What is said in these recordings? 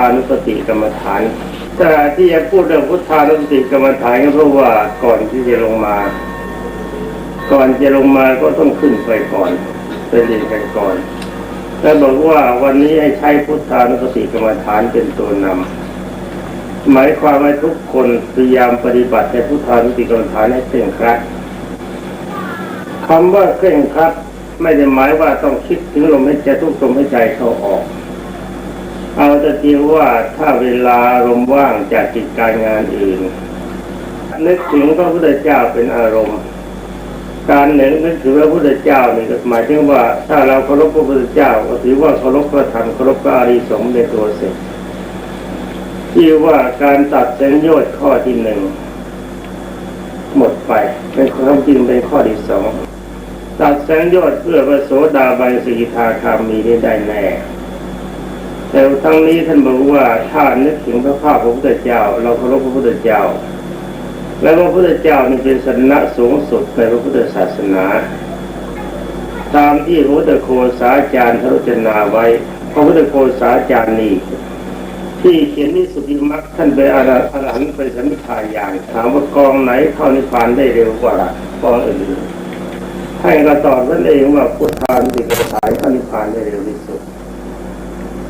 านุสติกรรมฐานแต่ที่จะพูดเรื่องพุทธานุสติกรรมฐานก็เพราะว่าก่อนที่จะลงมา ก่อนจะลงมาก็ต้องขึ้นไปก่อนไปเรียนกันก่อนแล้วบอกว่าวันนี้ให้ใช้พุทธานุสติกรรมฐานเป็นตัวนำหมายความว่าทุกคนพยายามปฏิบัติในพุทธานุสติกรรมฐานให้เคร่งครัดคำว่าเคร่งครัดไม่ได้หมายว่าต้องคิดถึงลมหายใจทุกลมหายใจเข้าออก เอาแต่เดียวว่าถ้าเวลาลมว่างจากกิจการงานอื่น นึกถึงพระพุทธเจ้าเป็นอารมณ์ การหนึ่งนึกถึงพระพุทธเจ้านี่หมายถึงว่า ถ้าเราเคารพพระพุทธเจ้าก็ถือว่าเคารพพระธรรมเคารพพระอริสงฆ์ในตัวเสร็จที่ว่าการตัดสัญญน์ข้อที่หนึ่งหมดไปเป็นความจริงเป็นข้อที่สองตัดสัญญน์เพื่อพระโสดาบันสกิทาคามีได้แน่ แต่ทั้งนี้ท่านบอกว่าถ้านึกถึงพระภาพพระพุทธเจ้า เราเคารพพระพุทธเจ้า และพระพุทธเจ้านี่เป็นสนะสูงสุดในพระพุทธศาสนา ตามที่พระพุทธโคสาจารย์ทรจนาไว้พระพุทธโคสาจารย์นี่ที่เขียนนิสุติมักท่านไปอรอรหันไปสัมมิทายานถามว่ากองไหนเข้านิพพานได้เร็วกว่ากองอื่นให้ก็ตอบนั่นเองว่าพุทธานสติกรรมฐานเข้านิพพานได้เร็วที่สุด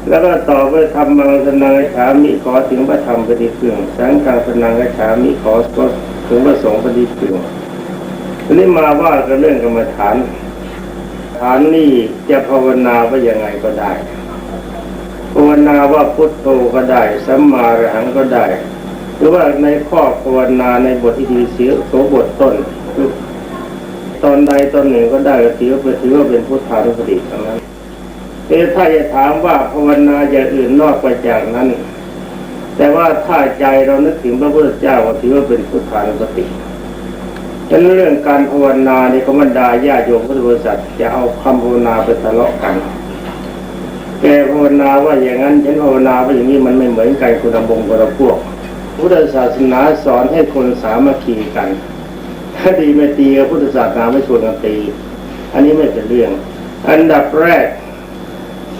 แล้วก็ต่อไปทำมังสนังฉามิขอถึงพระธรรมปฏิเพื่องสังฆังสนังฉามิขอถึงพระสงฆ์ปฏิเพื่องทีนี้มาว่ากันเรื่องกรรมฐาน ฐานนี่จะภาวนาว่ายังไงก็ได้ภาวนาว่าพุทโธก็ได้สัมมาอรหังก็ได้ หรือว่าในข้อภาวนาในบทที่ดีเสียโสบทต้น ตอนใดตอนหนึ่งก็ได้ก็ถือว่าเป็นถือว่าเป็นพุทธานุสติทั้งนั้น เออถ้าจะถามว่าภาวนาอย่างอื่นนอกไปจากนั้น แต่ว่าถ้าใจเรานึกถึงพระพุทธเจ้าถือว่าเป็นพุทธานุสติฉะนั้นเรื่องการภาวนาในคำบรรดาญาโยมพุทธบริษัทจะเอาคำภาวนาไปทะเลาะกัน แกภาวนาว่าอย่างนั้นฉันภาวนาว่าอย่างนี้มันไม่เหมือนกันคนละบงคนละพวก พุทธศาสนาสอนให้คนสามัคคีกันถ้าดีไม่ตีกับพุทธศาสนาไม่ชวนกันตี อันนี้ไม่เป็นเรื่อง อันดับแรก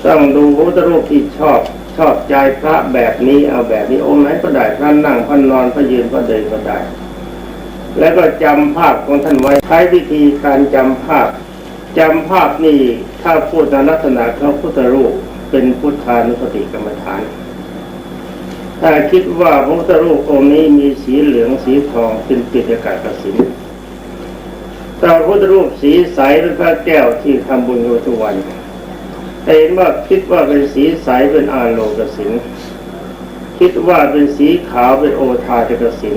ต้องดูพระพุทธรูปที่ชอบชอบใจพระแบบนี้เอาแบบนี้องค์ไหนก็ได้พระนั่งพระนอนพระยืนพระเดินก็ได้ แล้วก็จำภาพของท่านไว้ใช้วิธีการจำภาพจำภาพนี่ถ้าพูดในลักษณะของพุทธรูปเป็นพุทธานุสติกรรมฐาน ถ้าคิดว่าพระพุทธรูปองค์นี้มีสีเหลืองสีทองเป็นกิจกากสินถ้าพระพุทธรูปสีใสเป็นพระแก้วที่ทำบุญอยู่ทุกวัน เห็นว่าคิดว่าเป็นสีใสเป็นอาโลกสินคิดว่าเป็นสีขาวเป็นโอทาจกสิน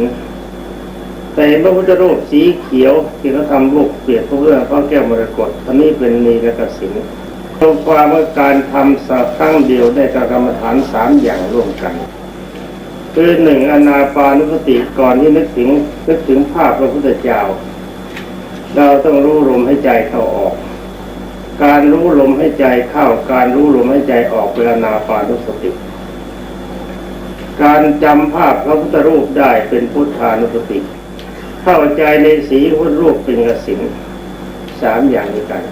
แต่พระพุทธรูปสีเขียวที่เขาทำลูกเปรียบพระเรื่อพระแก้วมรกตอันนี้เป็นนีรกสินตรงความว่าการทำสักครั้งเดียวได้กรรมฐานสามอย่างร่วมกันคือหนึ่งอนาปานุสติก่อนที่นึกถึงนึกถึงภาพพระพุทธเจ้า เราต้องรู้ลมให้ใจเข้าออก การรู้ลมให้ใจเข้า การรู้ลมให้ใจออกเป็นนาปานุสติ การจำภาพพระพุทธรูปได้เป็นพุทธานุสติ เข้าใจในสีพุทธรูปเป็นกสินสามอย่างด้วยกัน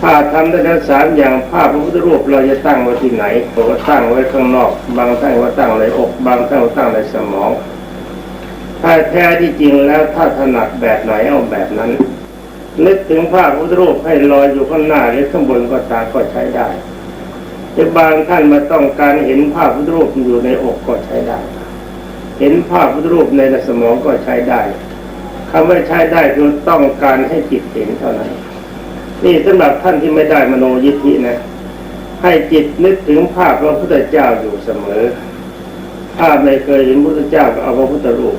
ถ้าทำได้ทั้งสามอย่างภาพพระพุทธรูปเราจะตั้งไว้ที่ไหนบอกว่าตั้งไว้ข้างนอก บางท่านว่าตั้งในอก บางท่านว่าตั้งในสมอง ถ้าแท้ที่จริงแล้วถ้าถนัดแบบไหนเอาแบบนั้น นึกถึงภาพพุทธรูปให้ลอยอยู่ข้างหน้าหรือข้างบนก็ตาก็ใช้ได้แต่บางท่านมาต้องการเห็นภาพพุทธรูปอยู่ในอกก็ใช้ได้ เห็นภาพพุทธรูปในสมองก็ใช้ได้คำว่าใช้ได้คือต้องการให้จิตเห็นเท่านั้น นี่สำหรับท่านที่ไม่ได้มโนยิทธินะ ให้จิตนึกถึงภาพพระพุทธเจ้าอยู่เสมอ ถ้าไม่เคยเห็นพระพุทธเจ้าก็เอาพระพุทธรูป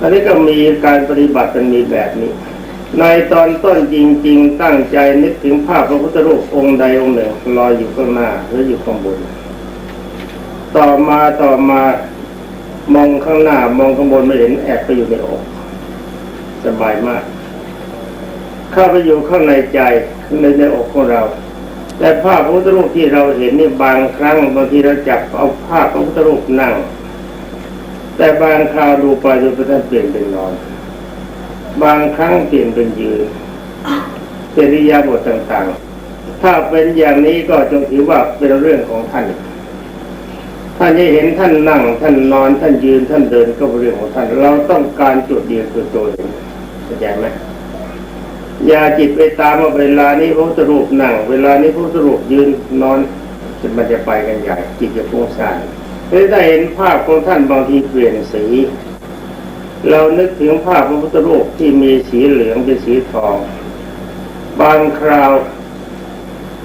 อันนี้ก็มีการปฏิบัติกันมีแบบนี้ ในตอนต้นจริง ๆ ตั้งใจนึกถึงภาพพระพุทธรูปองค์ใดองค์หนึ่งลอยอยู่ข้างหน้าหรืออยู่ข้างบน ต่อมาต่อมามองข้างหน้ามองข้างบนไม่เห็นแอบไปอยู่ในอกสบายมาก เข้าไปอยู่ข้างในใจในในอกของเรา แต่ภาพพระพุทธรูปที่เราเห็นนี่บางครั้งบางทีเราจับเอาภาพพระพุทธรูปนั่ง แต่บางคราวดูไปดูไปท่านเปลี่ยนเป็นนอน บางครั้งเปลี่ยนเป็นยืนเป็นริยาบทต่างๆ ถ้าเป็นอย่างนี้ก็จงถือว่าเป็นเรื่องของท่าน ท่านจะเห็นท่านนั่ง ท่านนอน ท่านยืน ท่านเดินก็เป็นเรื่องของท่าน เราต้องการจุดเดียวคือตัวเห็นเข้าใจไหมอย่าจิตไปตามว่าเวลานี้พระพุทธรูปนั่ง เวลานี้พระพุทธรูปยืนนอนมันจะไปกันใหญ่จิตจะฟุ้งซ่านเลยได้เห็นภาพของท่านบางทีเปลี่ยนสี เรานึกถึงภาพพระพุทธรูปที่มีสีเหลืองเป็นสีทอง บางคราว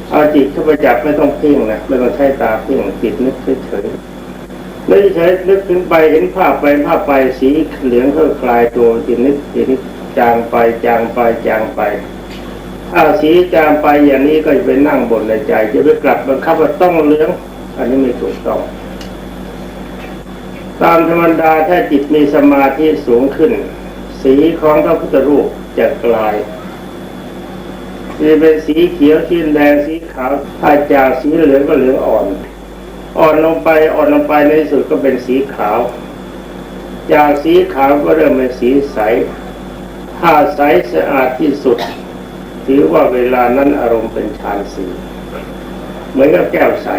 เอาจิตเข้าไปจับไม่ต้องเพ่งนะไม่ต้องใช้ตาเพ่งจิตนึกเฉยๆนึกเฉยๆนึกถึงไปเห็นภาพไปภาพไปสีเหลืองก็คลายตัวจิตนึกจิตนึกจางไปจางไปจางไปถ้าสีจางไปอย่างนี้ก็จะไปนั่งบนในใจ จะไปกลับบังคับว่าต้องเหลือง อันนี้ไม่ถูกต้อง ตามธรรมดาถ้าจิตมีสมาธิสูงขึ้น สีของพระพุทธรูปจะกลายจะเป็นสีเขียวสีแดงสีขาวถ้าจากสีเหลืองก็เหลืองอ่อน อ่อนลงไปอ่อนลงไปในสุดก็เป็นสีขาว จากสีขาวก็เริ่มเป็นสีใส ถ้าใสสะอาดที่สุด ถือว่าเวลานั้นอารมณ์เป็นฌานสีเหมือนกับแก้วใส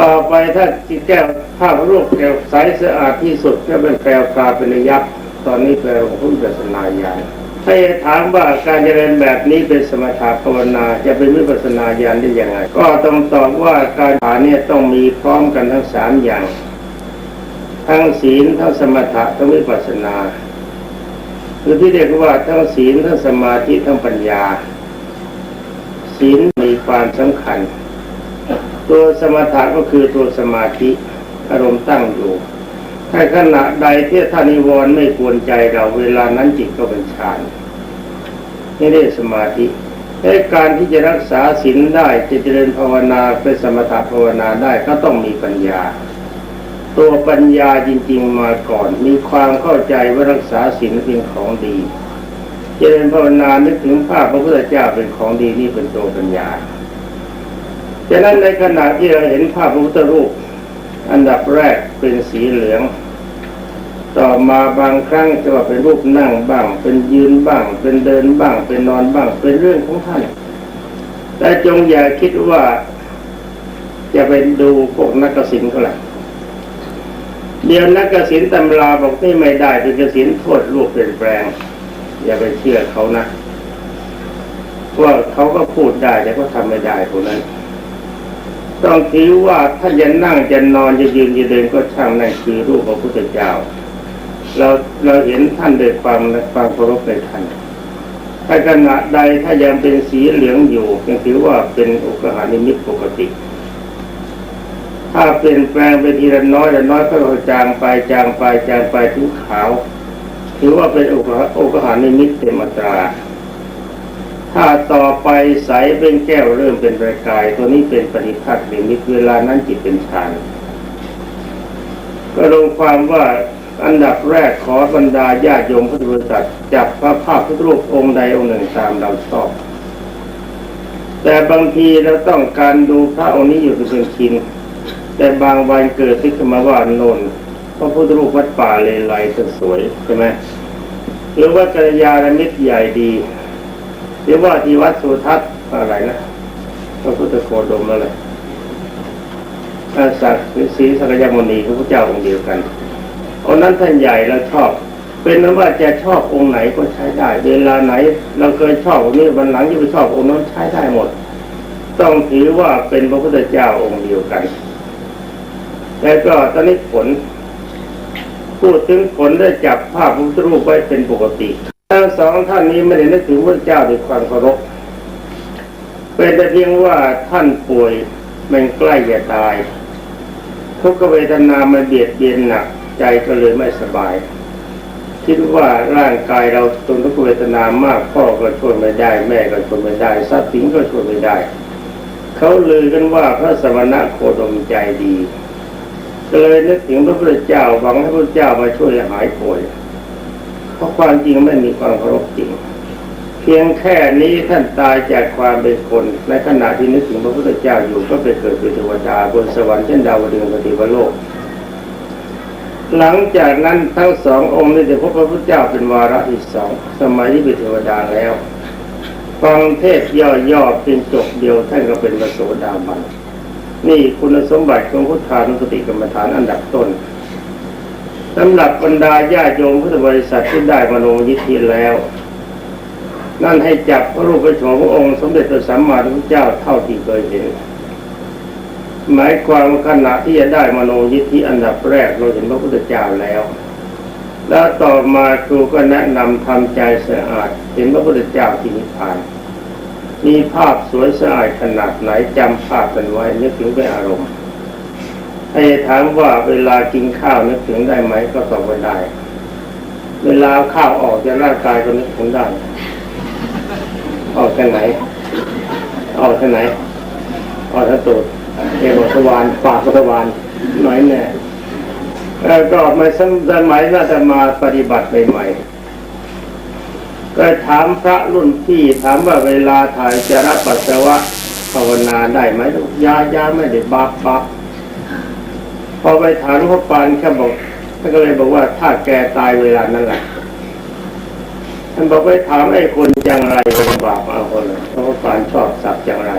ต่อไปถ้าที่แก้ว ภาพรูปแก้วใสสะอาดที่สุดก็เป็นแปลวปลาเป็นระยับตอนนี้แปลว่าผู้ปัสนาญาณถ้าจะถามว่าการเจริญแบบนี้เป็นสมถะภาวนาจะเป็นวิปัสนาญาณได้ยังไง ก็ต้องตอบว่าการฐานเนี่ยต้องมีพร้อมกันทั้งสามอย่าง ทั้งศีลทั้งสมถะทั้งวิปัสนาคือที่เรียกว่าทั้งศีลทั้งสมาธิทั้งปัญญา ศีลมีความสำคัญ ตัวสมถะก็คือตัวสมาธิ อารมณ์ตั้งอยู่ถ้าขณะใดที่ท่านิวรณ์ไม่กวนใจเราเวลานั้นจิตก็เป็นฌานนี่เรียกสมาธิในการที่จะรักษาศีลได้จะเจริญภาวนาเป็นสมถะภาวนาได้ก็ต้องมีปัญญา ตัวปัญญาจริง ๆมาก่อน มีความเข้าใจว่ารักษาศีลเป็นของดี เจริญภาวนานึกถึงภาพพระพุทธเจ้าเป็นของดีนี่เป็นตัวปัญญาฉะนั้นในขณะที่เราเห็นภาพพระพุทธรูป อันดับแรกเป็นสีเหลือง ต่อมาบางครั้งจะว่าเป็นรูปนั่งบ้าง เป็นยืนบ้าง เป็นเดินบ้าง เป็นนอนบ้าง เป็นเรื่องของท่าน แต่จงอย่าคิดว่าจะไปดูพวกนักกสินเขาแหละเดี๋ยวนักกสินตำราบอกนี่ไม่ได้เป็นกสินโทษรูปเปลี่ยนแปลง อย่าไปเชื่อเขานะว่าเขาก็พูดได้แต่ก็ทำไม่ได้พวกนั้น ต้องถือว่าถ้าจะนั่งจะนอนจะยืนจะเดินก็ช่างนั่นคือรูปพระพุทธเจ้า เราเราเห็นท่านด้วยความความเคารพในท่านถ้าขณะใดถ้ายังเป็นสีเหลืองอยู่ยังถือว่าเป็นอุกหานิมิตปกติ ถ้าเปลี่ยนแปลงไปทีละน้อยละน้อยก็จางไปจางไปจางไปถึงขาว ถือว่าเป็นอกหาอุกหานิมิตเต็มอัตรา ถ้าต่อไปใสเป็นแก้วเริ่มเป็นประกาย ตัวนี้เป็นปฏิภาคนิมิตเวลานั้นจิตเป็นฌานก็ลงความว่าอันดับแรกขอบรรดาญาติโยมพุทธบริษัทจับพระภาพพุทธรูปองค์ใดองค์หนึ่งตามเราชอบ แต่บางทีเราต้องการดูพระองค์นี้อยู่เป็นชินแต่บางวันเกิดที่ขึ้นมาว่าโนนพระพุทธรูปวัดป่าเลไลสวยใช่ไหมหรือว่ากัลยาณมิตรใหญ่ดี รือว่าที่วัดสุทัศน์อะไรนะพระพุทธโคดมอะไรอาศักดิ์ศรีสักยมุนีพระพุทธเจ้าองค์เดียวกันองค์นั้นท่านใหญ่เราชอบ เป็นนั้นว่าจะชอบองค์ไหนก็ใช้ได้ เวลาไหน เราเคยชอบองค์นี้วันหลังจะไปชอบองค์นั้นใช้ได้หมด ต้องถือว่าเป็นพระพุทธเจ้าองค์เดียวกันแล้วก็ตอนนี้ผลพูดถึงผลได้จับภาพพระพุทธรูปไว้เป็นปกติ ทั้งสองท่านนี้ไม่ได้นึกถึงพระเจ้าด้วยความเคารพเป็นแต่เพียงว่าท่านป่วยมันใกล้จะตายทุกขเวทนามันเบียดเบียนหนักใจก็เลยไม่สบาย คิดว่าร่างกายเราทนทุกขเวทนามากพ่อก็ช่วยไม่ได้ แม่ก็ช่วยไม่ได้ทรัพย์สินก็ช่วยไม่ได้ เขาลือกันว่าพระสมณะโคดมใจดีก็เลยนึกถึงพระพุทธเจ้าหวังให้พระพุทธเจ้ามาช่วยหายป่วย เพราะความจริงไม่มีความเคารพจริง เพียงแค่นี้ท่านตายจากความเป็นคน ในขณะที่นึกถึงพระพุทธเจ้าอยู่ก็ไปเกิดเป็นเทวดาบนสวรรค์เช่นดาวดึงปฏิวโลก หลังจากนั้นทั้งสององค์นี้จะพบพระพุทธเจ้าเป็นวาระที่สองสมัยที่เป็นเทวดาแล้วฟังเทศย่อๆเป็นจบเดียวท่านก็เป็นพระโสดาบันนี่คุณสมบัติของพุทธานุสติกรรมฐานอันดับต้น สำหรับบรรดาญาโยมพุทธบริษัทที่ได้มโนยิทธิแล้ว นั่นให้จับพระรูปพระโฉมพระองค์สมเด็จพระสัมมาสัมพุทธเจ้าเท่าที่เคยเห็นหมายความว่าขณะที่จะได้มโนยิทธิอันดับแรกเราเห็นพระพุทธเจ้าแล้ว แล้วต่อมาครูก็แนะนำทำใจสะอาดเห็นพระพุทธเจ้าที่นิพพานมีภาพสวยสะอาดขนาดไหนจำภาพกันไว้นึกถึงเป็นอารมณ์ ให้ถามว่าเวลากินข้าวนึกถึงได้ไหมก็ตอบว่าได้ เวลาข้าวออกจากร่างกายก็นึกถึงได้ ออกทางไหน ออกทางไหน ออกทางตูดเอวทวารปากทวารน้อยแน่แล้วก็มาสมัยน่าจะมาปฏิบัติใหม่ๆก็ถามพระรุ่นพี่ถามว่าเวลาถ่ายจะรับปัสสาวะภาวนาได้ไหมยายาไม่ได้บับบับ พอไปถามหลวงพ่อปานแค่บอกท่านก็เลยบอกว่าถ้าแกตายเวลานั้นแหละท่านบอกไปถามไอ้คนจังไรคนบาปเอาคนพระว่าฝานชอบสับจังไร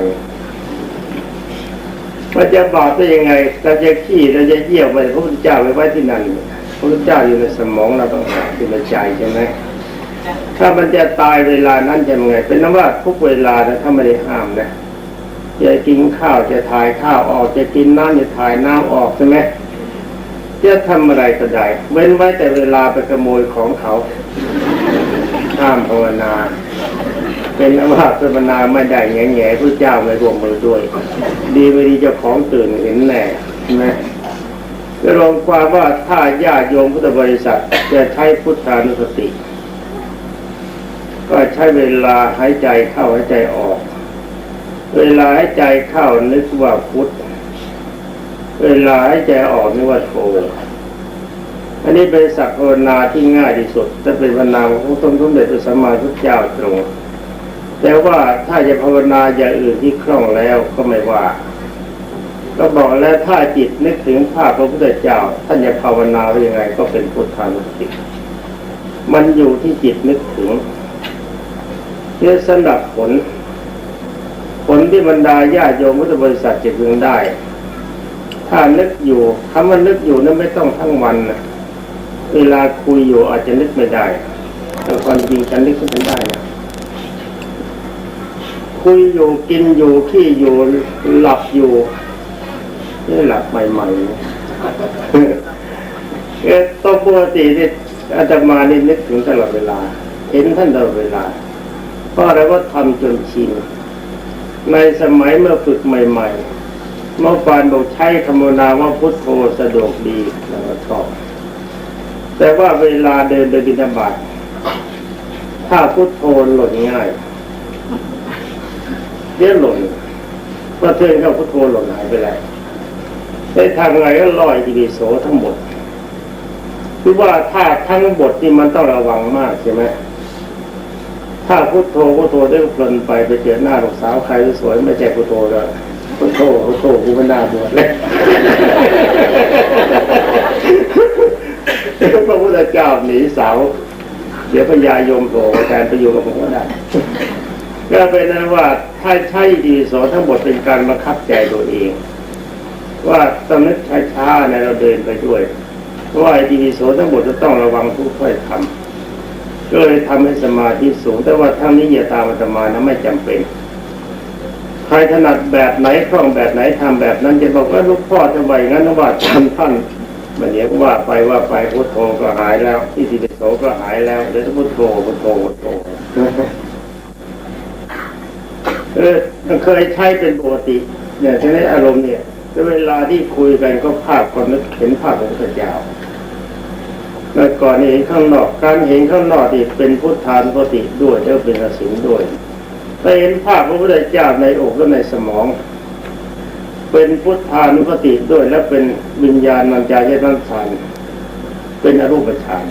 มันจะบาปได้ยังไงเราจะขี้เราจะเยี่ยวไปพระพุทธเจ้าไปไว้ที่นั่นพระพุทธเจ้าอยู่ในสมองเราต้องหาที่ในใจใช่ไหมถ้ามันจะตายเวลานั้นจะยังไง เป็นนว่าทุกเวลานะถ้าไม่ได้ห้ามนะ จะกินข้าวจะถ่ายข้าวออกจะกินน้ำจะถ่ายน้ำออกใช่ไหมจะทำอะไรก็ได้เว้นไว้แต่เวลาไปขโมยของเขาห้ามภาวนา เป็นอว่าภาวนาไม่ได้แง่แง่พระเจ้าไม่ร่วมมือด้วย ดีไม่ดีเจ้าของตื่นเห็นแน่ใช่ไหมก็รวมความว่าถ้าญาติโยมพุทธบริษัทจะใช้พุทธานุสติ ก็ใช้เวลาหายใจเข้าหายใจออก เวลาหายใจเข้านึกว่าพุทธเวลาหายใจออกนึกว่าโทอันนี้เป็นสักภาวนาที่ง่ายที่สุดถ้าเป็นภาวนาของต้นทุนเด็จพระสัมมาสัมพุทธเจ้าตรง แต่ว่าถ้าจะภาวนาอย่างอื่นที่คล่องแล้วก็ไม่ว่า ก็บอกแล้วถ้าจิตนึกถึงภาพพระพุทธเจ้า ท่านจะภาวนาว่างไงก็เป็นพุทธานุสติมันอยู่ที่จิตนึกถึงเพื่องสำหรับผล ลที่บรรดาญาโยมพุทธบริษัทจะพึงได้ ถ้านึกอยู่คำว่านึกอยู่นั้นไม่ต้องทั้งวันนะเวลาคุยอยู่อาจจะนึกไม่ได้ แต่ความจริงฉันนึกขึ้นได้นะคุยอยู่กินอยู่ขี้อยู่หลับอยู่นี่หลับใหม่ๆเออตัวปกตินี่อาตมานี่นึกถึงตลอดเวลา เห็นท่านตลอดเวลาเพราะอะไรว่าทำจนชิน ในสมัยเมื่อฝึกใหม่ ๆ เมื่อปานบอกใช้คำนาว่าพุทโธสะดวกดีแล้วก็ชอบแต่ว่าเวลาเดินเดินบิณฑบาตถ้าพุทโธหล่นง่ายเดี๋ยวหล่นพอเทือนเข้าพุทโธหล่นหายไปแล้วได้ทำไงก็ลอยจีดีโสทั้งหมดคือว่าถ้าทั้งหมดนี่มันต้องระวังมากใช่ไหม ถ้าพุทโธพุทโธได้เพลินไปไปเจอหน้าลูกสาวใครสวยไม่ใช่พุทโธแล้วพุทโธพุทโธกูไม่น่าบวชเลยพระพุทธเจ้าหนีสาวเดี๋ยวพญายมโผล่แทนไปอยู่กับผมก็ได้ก็เป็นนั้นว่าถ้าใช้ดีโสทั้งหมดเป็นการบังคับใจตัวเอง ว่าต้องนึกช้าๆในเราเดินไปด้วยเพราะว่าไอ้ดีโสทั้งหมดจะต้องระวังทุกถ้อยคำ ก็เลยทำให้สมาธิสูง แต่ว่าทั้งนี้อย่าตามอาตมานะไม่จำเป็น ใครถนัดแบบไหนคล่องแบบไหนทำแบบนั้นจะบอกว่าลูกพ่อจะไหวงั้นว่าทำท่านมันเดี๋ยวว่าไปว่าไปพุทโธก็หายแล้วที่ติโสก็หายแล้วเดี๋ยวพุทโธพุทโธพุทโธเออเคยใช้เป็นปกติเนี่ยฉะนั้อารมณ์เนี่ยแล้วเวลาที่คุยกันก็ภาพคนนึกเห็นภาพของพระเจ้า เมื่ก่อนเห็นข้างนอกการเห็นข้างนอกนี่เป็นพุทธานุสติด้วยแล้วเป็นอสิงด้วยถ้าเห็นภาพพระพุทธเจ้าในอกและในสมอง เป็นพุทธานุสติด้วย และเป็นวิญญาณนันจายตันสานเป็นอรูปฌาน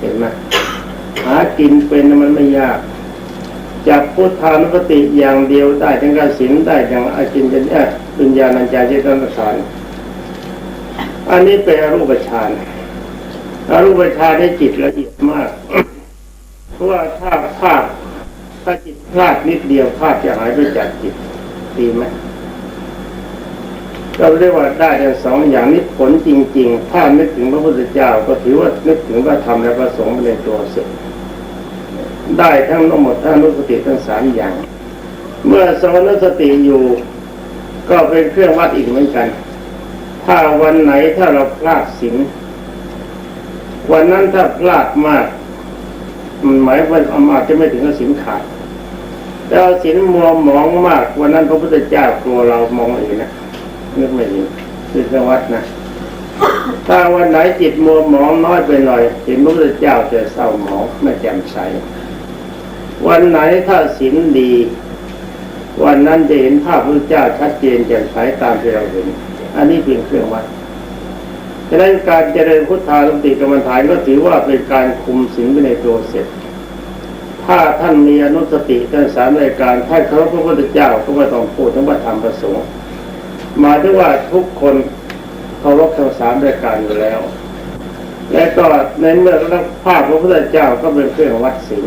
เห็นไหมหากินเป็นมันไม่ยากจากพุทธานุสติอย่างเดียวได้ทั้งกสินได้ทั้งอาจินเป็นเออวิญญาณัญจายตันสานอันนี้เป็นอรูปฌาน อรูปฌานให้จิตละเอียดมาก เพราะว่าถ้าภาพถ้าจิตพลาดนิดเดียวภาพจะหายไปจากจิตดีไหมก็เรียกว่าได้ทั้งสองอย่างนี้ผลจริง ๆ ถ้านึกถึงพระพุทธเจ้าก็ถือว่านึกถึงพระธรรมและพระสงฆ์ในตัวเสร็จได้ทั้งหมดทั้งนุสติทั้งสามอย่าง เมื่อทรงนุสติอยู่ ก็เป็นเครื่องวัดอีกเหมือนกัน ถ้าวันไหนถ้าเราพลาดศีล วันนั้นถ้าพลาดมาก มันหมายว่าอาจจะไม่ถึงกับศีลขาดแต่เอาศีลมัวหมองมาก วันนั้นพระพุทธเจ้ากลัวเรามองเห็นนะนึกไม่เห็นคือเครื่องวัสดนะถ้าวันไหนจิตมัวหมองน้อยไปหน่อยเห็นพระพุทธเจ้าจะเศร้าหมองไม่แจ่มใสวันไหนถ้าศีลดี วันนั้นจะเห็นภาพพระเจ้าชัดเจนแจ่มใสตามที่เราเห็น อันนี้เป็นเครื่องวัด ฉะนั้นการเจริญพุทธานุสติกรรมฐานก็ถือว่าเป็นการคุมศีลไปในตัวเสร็จ ถ้าท่านมีอนุสติท่านสามรายการท่านเคารพพระพุทธเจ้าก็ไม่ต้องพูดถึงว่าธรรมประสงค์หมายถึงว่าทุกคนเคารพทั้งสามรายการอยู่แล้ว และก็ในเมื่อรับภาพพระพุทธเจ้าก็เป็นเครื่องวัดศีล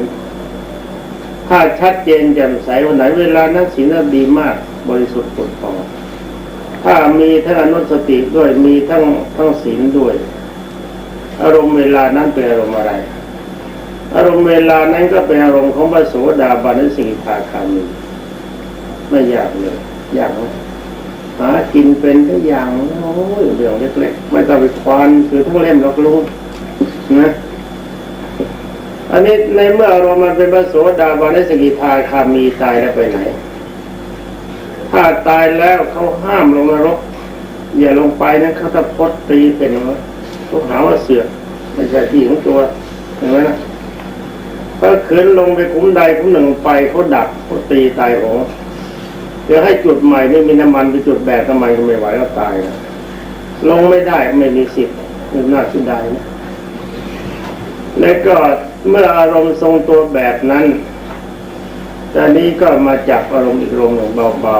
ถ้าชัดเจนแจ่มใสวันไหนเวลานั้นศีนั้นดีมากบริสุทธิ์ปุดปอง ถ้ามีทั้งอนุสติด้วยมีทั้งทั้งศีลด้วย อารมณ์เวลานั้นเป็นอารมณ์อะไร อารมณ์เวลานั้นก็เป็นอารมณ์ของพระโสดาบันแลสิกขาคามีไม่ยากเลยยากไหมหากินเป็นได้อย่างโอ้ยเรื่องเล็กๆไม่ต้องไปควานคือทั้งเล่มเราก็รู้นะอันนี้ในเมื่อเรามันเป็นพระโสดาบันและสกิทาคามีตายแล้วไปไหน ถ้าตายแล้วเขาห้ามลงนรก อย่าลงไปนะเขาตะพดตีเป็นอย่างนั้นเขาหาว่าเสือกไม่ใช่ที่ของตัวเห็นไหมนะถ้าขืนลงไปขุ้มใดขุ้มหนึ่งไปเขาดักเขาตีตายโหงเดี๋ยวให้จุดใหม่ไม่มีน้ำมันไปจุดแบบทำไมก็ไม่ไหวก็ตายนะลงไม่ได้ไม่มีสิทธิ์นี่น่าเสียดายนะและก็เมื่ออารมณ์ทรงตัวแบบนั้น ตอนนี้ก็มาจับอารมณ์อีกอารมณ์หนึ่งเบา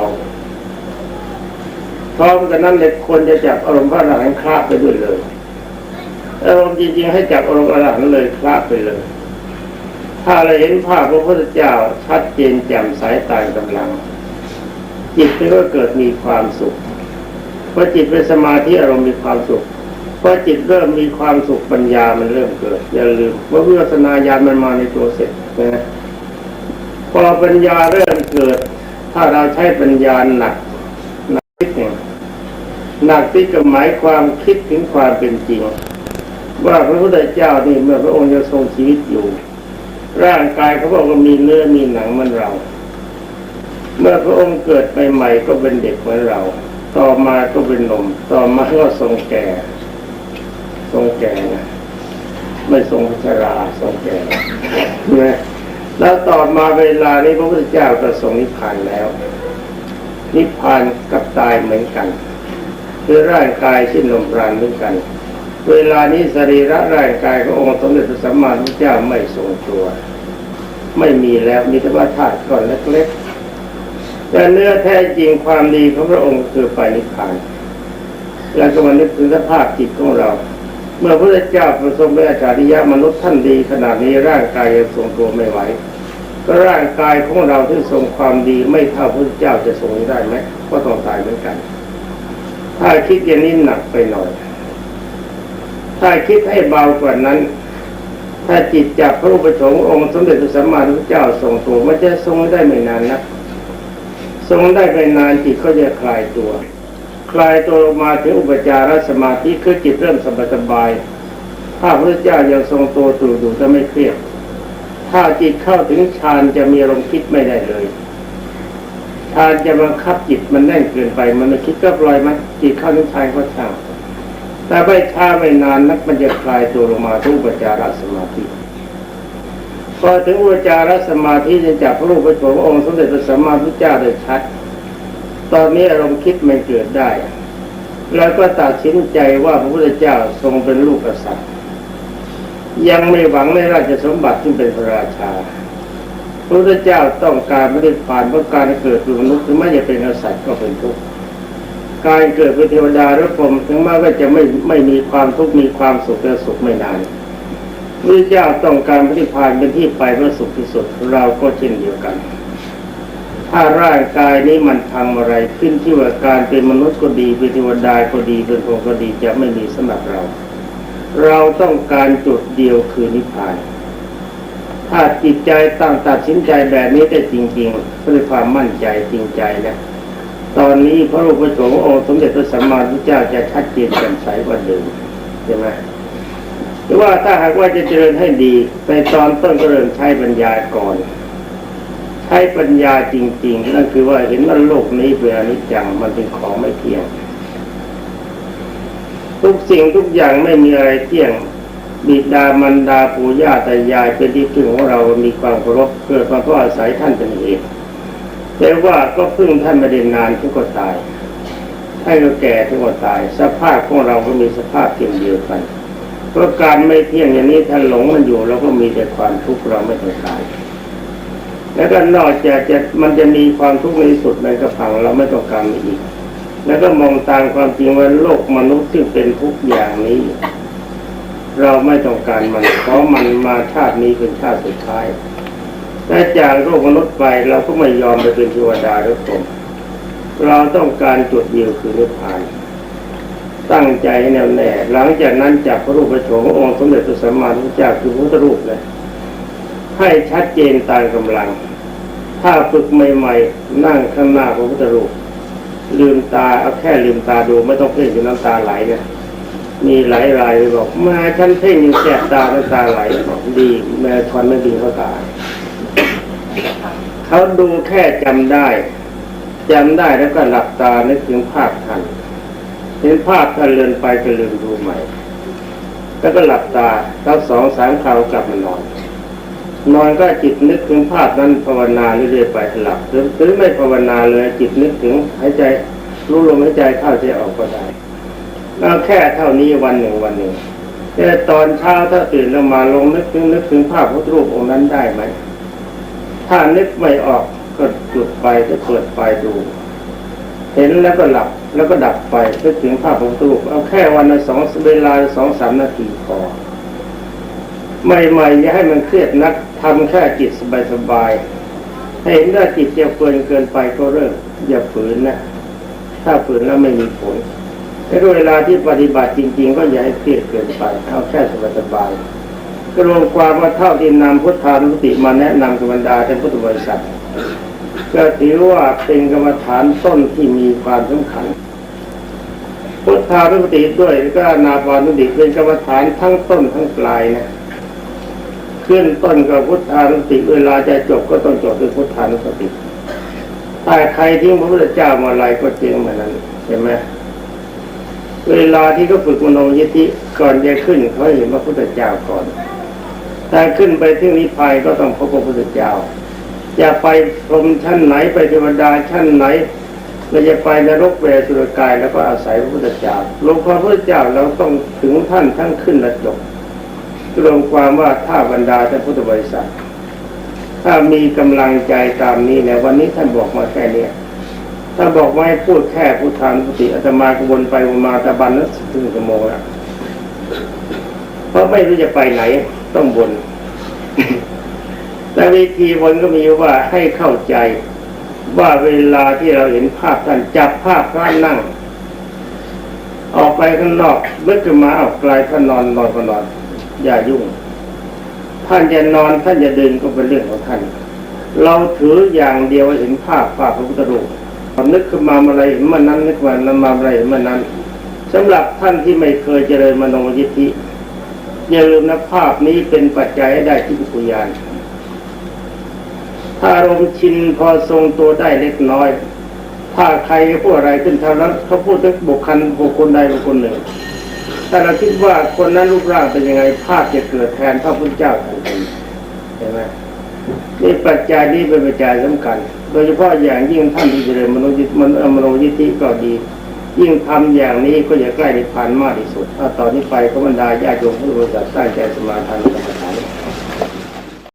ๆพร้อมกันนั้นเลยควรจะจับอารมณ์พระอรหันต์คลาบไปด้วยเลยอารมณ์จริงๆให้จับอารมณ์อรหันต์เลยคลาบไปเลย ถ้าเราเห็นภาพพระพุทธเจ้าชัดเจนแจ่มใสตามกำลัง จิตก็เกิดมีความสุขพอจิตเป็นสมาธิอารมณ์มีความสุขพอจิตเริ่มมีความสุขปัญญามันเริ่มเกิดอย่าลืมว่าวิปัสสนาญาณมันมาในตัวเสร็จนะ พอปัญญาเริ่มเกิด ถ้าเราใช้ปัญญาหนักหนักทิศเนี่ยหนักที่ก็หมายความคิดถึงความเป็นจริง ว่าพระพุทธเจ้านี่เมื่อพระองค์ยังทรงชีวิตอยู่ ร่างกายเขาบอกว่ามีเนื้อมีหนังมันเรา เมื่อพระองค์เกิดใหม่ๆก็เป็นเด็กเหมือนเรา ต่อมาก็เป็นหนมต่อมาก็ทรงแก่ ทรงแก่นะไม่ทรงชราทรงแก่นะ แล้วต่อมาเวลานี้พระพุทธเจ้าก็ทรงนิพพานแล้ว นิพพานกับตายเหมือนกัน คือร่างกายสิ้นลมปราณเหมือนกัน เวลานี้สรีระร่างกายขององค์สมเด็จพระสัมมาสัมพุทธเจ้าไม่ทรงตัว ไม่มีแล้วมีแต่ว่าธาตุก้อนเล็กๆแต่เนื้อแท้จริงความดีของพระองค์คือไปนิพพานแล้วก็มานึกถึงสภาพจิตของเรา เมื่อพระเจ้าประสงค์เป็นอาจารยะมนุษย์ท่านดี ขนาดนี้ร่างกายยังทรงตัวไม่ไหวก็ร่างกายของเราที่ทรงความดีไม่เท่าพระเจ้าจะทรงได้ไหมก็ต้องตายเหมือนกัน ถ้าคิดอย่างนี้หนักไปหน่อย ถ้าคิดให้เบากว่านั้น ถ้าจิตจับพระอุปชงค์องค์สมเด็จพระสัมมาสัมพุทธเจ้าทรงตัวมันจะทรงได้ไม่นานนะทรงได้ไม่นานจิตก็จะคลายตัว คลายตัวลงมาถึงอุปจารสมาธิคือจิตเริ่มสบายสบายๆถ้าพระเจ้ายังทรงตัวตู่ดูจะไม่เครียดถ้าจิตเข้าถึงฌานจะมีอารมณ์คิดไม่ได้เลยฌานจะบังคับจิตมันแน่นเกินไป มันไม่คิดก็ปล่อยมันจิตเข้าถึงฌานก็ช่างแต่ไม่ช้าไม่นานนักมันจะคลายตัวลงมาถึงอุปจารสมาธิพอถึงอุปจารสมาธิจะจับระรูปพระโฉมองค์สมเด็จพระสัมมาสัมพุทธเจ้าได้ชัด ตอนนี้อารมณ์คิดมันเกิดได้ แล้วก็ตัดสินใจว่าพระพุทธเจ้าทรงเป็นลูกกษัตริย์ ยังไม่หวังในราชสมบัติที่เป็นพระราชา พระพุทธเจ้าต้องการไม่ได้ผ่านเพราะการเกิดเป็นมนุษย์ถึงแม้จะเป็นกษัตริย์ก็เป็นทุกข์การเกิดเป็นเทวดาหรือพรหมถึงแม้ว่าจะไม่ไม่มีความทุกข์มีความสุขแต่สุขไม่นานพระพุทธเจ้าต้องการปฏิพานเป็นที่ไปเพื่อสุขที่สุดเราก็เช่นเดียวกัน ถ้าร่างกายนี้มันทำอะไรขึ้นที่ว่าการเป็นมนุษย์ก็ดีเป็นเทวดาก็ดีเป็นพรหมก็ดีจะไม่มีสำหรับเรา เราต้องการจุดเดียวคือนิพพาน ถ้าจิตใจตั้งตัดสินใจแบบนี้ได้จริงๆด้วยความมั่นใจจริงใจนะตอนนี้พระรูปพระโสงฆ์องค์สมเด็จพระสัมมาสัมพุทธเจ้าจะชัดเจนแจ่มใสกว่าเดิมใช่ไหมหรือว่าถ้าหากว่าจะเจริญให้ดีในตอนต้นก็เริ่มใช้ปัญญาก่อน ใช้ปัญญาจริง ๆ นั่นคือว่าเห็นว่าโลกนี้เป็นอนิจจังมันเป็นของไม่เที่ยง ทุกสิ่งทุกอย่างไม่มีอะไรเที่ยงบิดามันดาปู่ย่าตายายเป็นที่พึ่งของเรามีความเคารพเกิดมาเพราะอาศัยท่านเป็นเหตุแต่ว่าก็พึ่งท่านม่ได้นนานท่านก็ตายท่านก็แก่ท่านก็ตาย สภาพของเราก็มีสภาพเพียงเดียวกันเพราะการไม่เที่ยงอย่างนี้ท่านหลงมันอยู่เราก็มีแต่ความทุกข์เราไม่ต้องการ แล้วก็นอกจากจะมันจะมีความทุกข์ในสุดในกระพังเราไม่ต้องการนอีก แล้วก็มองตามความจริงว่าโลกมนุษย์ซึ่เป็นทุกอย่างนี้ เราไม่ต้องการมันเพราะมันมาชาตินี้เป็นชาติสุดท้ายและจากโลกมนุษย์ไปเราก็ไม่ยอมไปเป็นเทวดาหรือพรหมเราต้องการจุดเดียวคือนิพพาน ตั้งใจแน่วแน่หลังจากนั้นจับพระรูปพระโฉมองค์สมเด็จพระสัมมาสัมพุทธเจ้าคือพระรูปเลยให้ชัดเจนตามกำลัง ถ้าฝึกใหม่ๆ นั่งข้างหน้าพระพุทธรูปลืมตาเอาแค่ลืมตาดูไม่ต้องเพ่งจนน้ำตาไหลเนี่ยมีหลายรายบอกมาฉันเพ่งอยู่แสบตาน้ำตาไหลบอกดีแม่ทอนไม่ดีเขาตาเขาดูแค่จำได้จำได้แล้วก็หลับตานึกถึงภาพทันเห็นภาพท่านเลือนไปก็ลืมดูใหม่ แล้วก็หลับตาแล้วสองสามคราวกลับมานอน นอนก็จิตนึกถึงภาพนั้นภาวนาเรื่อยๆไปหลับหรือหรือไม่ภาวนาเลยจิตนึกถึงหายใจรู้ลมหายใจเข้าใจออกก็ได้แล้วแค่เท่านี้วันหนึ่งวันหนึ่งแต่ตอนเช้าถ้าตื่นแล้วมาลงนึกถึงนึกถึงภาพพระรูปองค์นั้นได้ไหมถ้านึกไม่ออกก็จุดไฟก็เปิดไฟดู เห็นแล้วก็หลับแล้วก็ดับไฟนึกถึงภาพพระรูปเอาแค่วันละสองเวลาสองสามนาทีพอใหม่ๆอย่าให้มันเครียดนัก ทำแค่จิตสบายๆให้เห็นว่าจิตจะเฟืนเกินไปก็เริ่มอย่าฝืนนะ ถ้าฝืนแล้วไม่มีผลแต่เวลาที่ปฏิบัติจริง ๆ ก็อย่าให้เครียดเกินไปเอาแค่สบายๆก็รวมความว่าเท่าที่นำพุทธานุสติมาแนะนำกับบรรดาท่านพุทธบริษัทก็ถือว่าเป็นกรรมฐานต้นที่มีความสำคัญพุทธานุสติด้วยแล้วก็นาปานุสติเป็นกรรมฐานทั้งต้นทั้งปลายนะ ขึ้นต้นกับพุทธานุสติ เวลาจะจบก็ต้องจบด้วยพุทธานุสติถ้าใครทิ้งพระพุทธเจ้ามาอะไรก็เจ๊งเหมือนนั้นใช่ไหมเวลาที่เขาฝึกมโนยิทธิก่อนจะขึ้นเขาเห็นพระพุทธเจ้าก่อนถ้าขึ้นไปที่นิพพานก็ต้องพบพระพุทธเจ้าจะไปพรหมชั้นไหนไปเทวดาชั้นไหนเราจะไปนรกเวรสุรกายแล้วก็อาศัยพระพุทธเจ้าลงพระพุทธเจ้าเราต้องถึงท่านทั้งขึ้นและจบ รวมความว่าถ้าบรรดาท่านพุทธบริษัท ถ้ามีกำลังใจตามนี้เนี่ยวันนี้ท่านบอกมาแค่เนี้ยถ้าบอกว่าให้พูดแค่พุทธานุสติอาตมากวนไปวนมาตะบันนั้นถึงชั่วโมงล้วเพราะไม่รู้จะไปไหนต้องบนแต่วิธีบนก็มีว่าให้เข้าใจว่าเวลาที่เราเห็นภาพท่านจับภาพพระนั่ง ออกไปข้างนอกเมื่อขึ้นมาเอาไกลท่านนอนนอนก็นอน อย่ายุ่ง ท่านจะนอนท่านจะเดินก็เป็นเรื่องของท่าน เราถืออย่างเดียวเห็นภาพภาพพระพุทธรูปนึกขึ้นมาอะไรเห็นมันนั้นนึกมานั้นมาอะไรเห็นมันนั้นสำหรับท่านที่ไม่เคยเจริญมโนยิทธิอย่าลืมนะภาพนี้เป็นปัจจัยให้ได้ที่ปุญญาณถ้าอารมณ์ชินพอทรงตัวได้เล็กน้อย ถ้าใครพูดอะไรขึ้นทางนั้นเขาพูดถึงบุคคลบุคคลใดบุคคลหนึ่ง ถ้าเราคิดว่าคนนั้นรูปร่างเป็นยังไงภาพจะเกิดแทนพระพุทธเจ้าทันทีใช่ไหมนี่ปัจจัยนี้เป็นปัจจัยสำคัญ โดยเฉพาะอย่างยิ่งท่านที่เจริญมโนยิมันมโนยิทธิก็ดี ยิ่งทำอย่างนี้ก็จะใกล้นิพพานมากที่สุด ถ้าตอนนี้ไปก็บรรดาญาติโยมผู้บริสุทธิ์ตั้งใจสมาทานกรรมฐาน